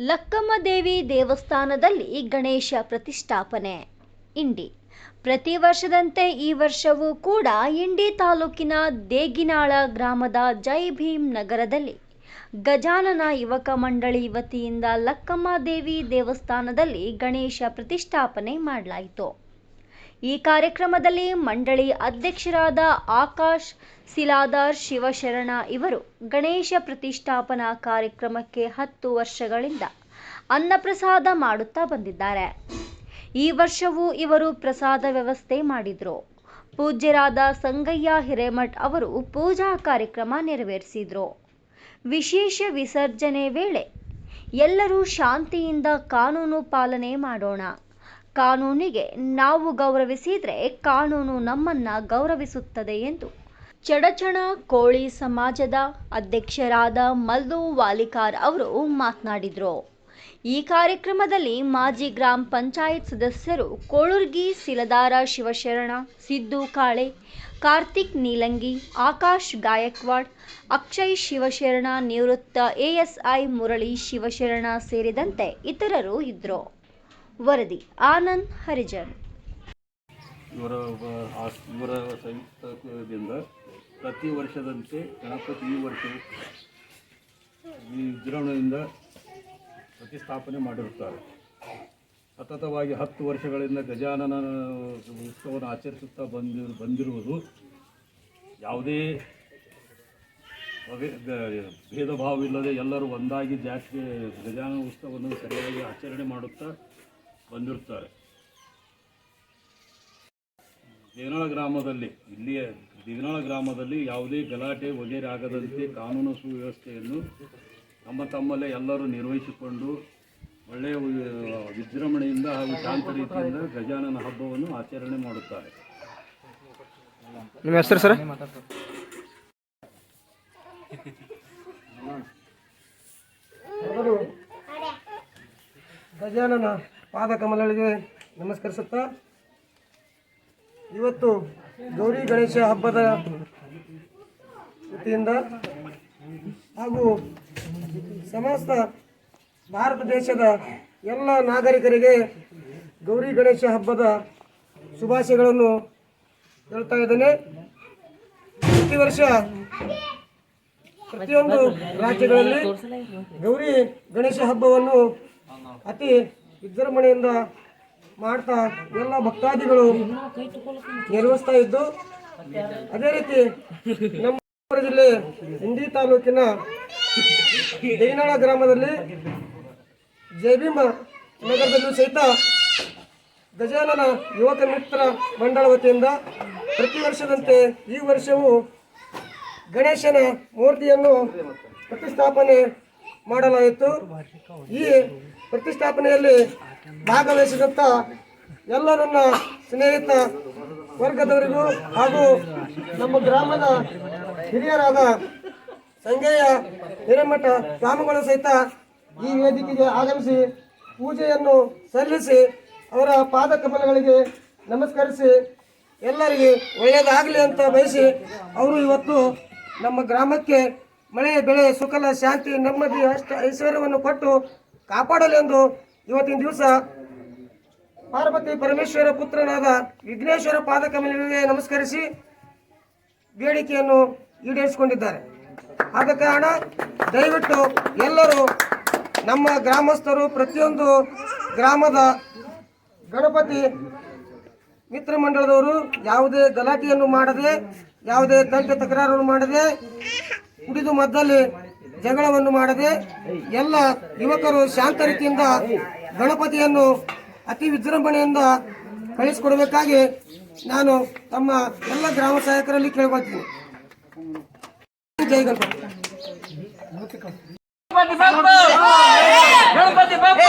ಲಕ್ಕಮ್ಮ ದೇವಿ ದೇವಸ್ಥಾನದಲ್ಲಿ ಗಣೇಶ ಪ್ರತಿಷ್ಠಾಪನೆ. ಇಂಡಿ. ಪ್ರತಿ ವರ್ಷದಂತೆ ಈ ವರ್ಷವೂ ಕೂಡ ಇಂಡಿ ತಾಲೂಕಿನ ದೇಗಿನಾಳ ಗ್ರಾಮದ ಜೈ ಭೀಮ್ ನಗರದಲ್ಲಿ ಗಜಾನನ ಯುವಕ ಮಂಡಳಿ ವತಿಯಿಂದ ಲಕ್ಕಮ್ಮ ದೇವಿ ದೇವಸ್ಥಾನದಲ್ಲಿ ಗಣೇಶ ಪ್ರತಿಷ್ಠಾಪನೆ ಮಾಡಲಾಯಿತು. ಈ ಕಾರ್ಯಕ್ರಮದಲ್ಲಿ ಮಂಡಳಿ ಅಧ್ಯಕ್ಷರಾದ ಆಕಾಶ್ ಸಿಲಾದಾರ್ ಶಿವಶರಣ ಇವರು ಗಣೇಶ ಪ್ರತಿಷ್ಠಾಪನಾ ಕಾರ್ಯಕ್ರಮಕ್ಕೆ ಹತ್ತು ವರ್ಷಗಳಿಂದ ಅನ್ನಪ್ರಸಾದ ಮಾಡುತ್ತಾ ಬಂದಿದ್ದಾರೆ. ಈ ವರ್ಷವೂ ಇವರು ಪ್ರಸಾದ ವ್ಯವಸ್ಥೆ ಮಾಡಿದ್ರು. ಪೂಜ್ಯರಾದ ಸಂಗಯ್ಯ ಹಿರೇಮಠ್ ಅವರು ಪೂಜಾ ಕಾರ್ಯಕ್ರಮ ನೆರವೇರಿಸಿದ್ರು. ವಿಶೇಷ ವಿಸರ್ಜನೆ ವೇಳೆ ಎಲ್ಲರೂ ಶಾಂತಿಯಿಂದ ಕಾನೂನು ಪಾಲನೆ ಮಾಡೋಣ. ಕಾನೂನಿಗೆ ನಾವು ಗೌರವಿಸಿದರೆ ಕಾನೂನು ನಮ್ಮನ್ನ ಗೌರವಿಸುತ್ತದೆ ಎಂದು. ಚಡಚಣ ಕೋಳಿ ಸಮಾಜದ ಅಧ್ಯಕ್ಷರಾದ ಮಲ್ಲು ವಾಲಿಕಾರ್ ಅವರು ಮಾತನಾಡಿದರು. ಈ ಕಾರ್ಯಕ್ರಮದಲ್ಲಿ ಮಾಜಿ ಗ್ರಾಮ ಪಂಚಾಯತ್ ಸದಸ್ಯರು ಕೋಳುರ್ಗಿ ಸಿಲದಾರ ಶಿವಶರಣ, ಸಿದ್ದು ಕಾಳೆ, ಕಾರ್ತಿಕ್ ನೀಲಂಗಿ, ಆಕಾಶ್ ಗಾಯಕ್ವಾಡ್, ಅಕ್ಷಯ್ ಶಿವಶರಣ ನಿವೃತ್ತ ಎಎಸ್ಐ ಮುರಳಿ ಶಿವಶರಣ ಸೇರಿದಂತೆ ಇತರರು ಇದ್ದರು ವರದಿ, ಆನಂದ್ ಹರಿಜನ್. ಇವರ ಇವರ ಸಂಯುಕ್ತದಿಂದ ಪ್ರತಿ ವರ್ಷದಂತೆ, ಗಣಪತಿ ಈ ವರ್ಷ ವಿಜೃಂಭಣೆಯಿಂದ ಪ್ರತಿಷ್ಠಾಪನೆ ಮಾಡಿರುತ್ತಾರೆ. ಸತತವಾಗಿ ಹತ್ತು ವರ್ಷಗಳಿಂದ ಗಜಾನನ ಉತ್ಸವವನ್ನು ಆಚರಿಸುತ್ತಾ ಬಂದಿ, ಬಂದಿರುವುದು ಯಾವುದೇ ಭೇದ ಭಾವವಿಲ್ಲದೆ ಎಲ್ಲರೂ ಒಂದಾಗಿ ಜಾತಿಗೆ ಗಜಾನನ ಉತ್ಸವವನ್ನು ಸರಿಯಾಗಿ ಆಚರಣೆ ಮಾಡುತ್ತಾ ಬಂದಿರುತ್ತಾರೆ. ದೇವನಾಳ ಗ್ರಾಮದಲ್ಲಿ ಇಲ್ಲಿಯ ದೇವನಾಳ ಗ್ರಾಮದಲ್ಲಿ ಯಾವುದೇ ಗಲಾಟೆ ವಗೇರೆ ಆಗದಂತೆ ಕಾನೂನು ಸುವ್ಯವಸ್ಥೆಯನ್ನು ತಮ್ಮ ತಮ್ಮಲ್ಲೇ ಎಲ್ಲರೂ ನಿರ್ವಹಿಸಿಕೊಂಡು ಒಳ್ಳೆಯ ವಿಜೃಂಭಣೆಯಿಂದ ಹಾಗೂ ಶಾಂತ ರೀತಿಯಿಂದ ಗಜಾನನ ಹಬ್ಬವನ್ನು ಆಚರಣೆ ಮಾಡುತ್ತಾರೆ. ನಿಮ್ಮ ಹೆಸರು ಸರ್? ಗಜಾನನ ಪಾದಕಮಲಗಳಿಗೆ ನಮಸ್ಕರಿಸುತ್ತಾ ಇವತ್ತು ಗೌರಿ ಗಣೇಶ ಹಬ್ಬದ ವತಿಯಿಂದ ಹಾಗೂ ಸಮಸ್ತ ಭಾರತ ದೇಶದ ಎಲ್ಲ ನಾಗರಿಕರಿಗೆ ಗೌರಿ ಗಣೇಶ ಹಬ್ಬದ ಶುಭಾಶಯಗಳನ್ನು ಹೇಳ್ತಾ ಇದ್ದೇನೆ. ಪ್ರತಿ ವರ್ಷ ಪ್ರತಿಯೊಂದು ರಾಜ್ಯಗಳಲ್ಲಿ ಗೌರಿ ಗಣೇಶ ಹಬ್ಬವನ್ನು ಅತಿ ವಿಜೃಂಭಣೆಯಿಂದ ಮಾಡ್ತಾ ಎಲ್ಲ ಭಕ್ತಾದಿಗಳು ನಿರ್ವಹಿಸ್ತಾ ಇದ್ದು, ಅದೇ ರೀತಿ ನಮ್ಮ ಜಿಲ್ಲೆ ಇಂಡಿ ತಾಲೂಕಿನ ಜೈನಾಳ ಗ್ರಾಮದಲ್ಲಿ ಜೈಭೀಮ ನಗರದಲ್ಲೂ ಸಹಿತ ಗಜಾನನ ಯುವಕ ಮಿತ್ರ ಮಂಡಳ ವತಿಯಿಂದ ಪ್ರತಿ ವರ್ಷದಂತೆ ಈ ವರ್ಷವೂ ಗಣೇಶನ ಮೂರ್ತಿಯನ್ನು ಪ್ರತಿಷ್ಠಾಪನೆ ಮಾಡಲಾಯಿತು. ಈ ಪ್ರತಿಷ್ಠಾಪನೆಯಲ್ಲಿ ಭಾಗವಹಿಸಿದಂಥ ಎಲ್ಲ ನನ್ನ ಸ್ನೇಹಿತ ವರ್ಗದವರಿಗೂ ಹಾಗೂ ನಮ್ಮ ಗ್ರಾಮದ ಹಿರಿಯರಾದ ಸಂಗಯ್ಯ ಹಿರೇಮಠ ಸ್ವಾಮಿಗಳು ಸಹಿತ ಈ ವೇದಿಕೆಗೆ ಆಗಮಿಸಿ ಪೂಜೆಯನ್ನು ಸಲ್ಲಿಸಿ ಅವರ ಪಾದ ಕಮಲಗಳಿಗೆ ನಮಸ್ಕರಿಸಿ ಎಲ್ಲರಿಗೆ ಒಳ್ಳೆಯದಾಗಲಿ ಅಂತ ಬಯಸಿ ಅವರು ಇವತ್ತು ನಮ್ಮ ಗ್ರಾಮಕ್ಕೆ ಮಳೆ, ಬೆಳೆ, ಸುಖಲ, ಶಾಂತಿ, ನೆಮ್ಮದಿ, ಅಷ್ಟ ಐಶ್ವರ್ಯವನ್ನು ಕೊಟ್ಟು ಕಾಪಾಡಲೆಂದು ಇವತ್ತಿನ ದಿವಸ ಪಾರ್ವತಿ ಪರಮೇಶ್ವರ ಪುತ್ರನಾದ ವಿಘ್ನೇಶ್ವರ ಪಾದಕಮಲಿಗೆ ನಮಸ್ಕರಿಸಿ ಬೇಡಿಕೆಯನ್ನು ಈಡೇರಿಸಿಕೊಂಡಿದ್ದಾರೆ. ಆದ ಕಾರಣ ದಯವಿಟ್ಟು ಎಲ್ಲರೂ ನಮ್ಮ ಗ್ರಾಮಸ್ಥರು ಪ್ರತಿಯೊಂದು ಗ್ರಾಮದ ಗಣಪತಿ ಮಿತ್ರ ಮಂಡಳದವರು ಯಾವುದೇ ಗಲಾಟೆಯನ್ನು ಮಾಡದೆ, ಯಾವುದೇ ತಂಟೆ ತಕರಾರನ್ನು ಮಾಡದೆ ಕುಡಿದು ಮದ್ದಲ್ಲಿ ಜಗಳವನ್ನು ಮಾಡದೆ ಎಲ್ಲ ಯುವಕರು ಶಾಂತ ರೀತಿಯಿಂದ ಗಣಪತಿಯನ್ನು ಅತಿ ವಿಜೃಂಭಣೆಯಿಂದ ಕಳಿಸಿಕೊಡಬೇಕಾಗಿ ನಾನು ತಮ್ಮ ಎಲ್ಲ ಗ್ರಾಮ ಸಹಾಯಕರಲ್ಲಿ ಕೇಳ್ಕೊಳ್ತೀನಿ. ಜೈ ಗಣಪತಿ. ಗಣಪತಿ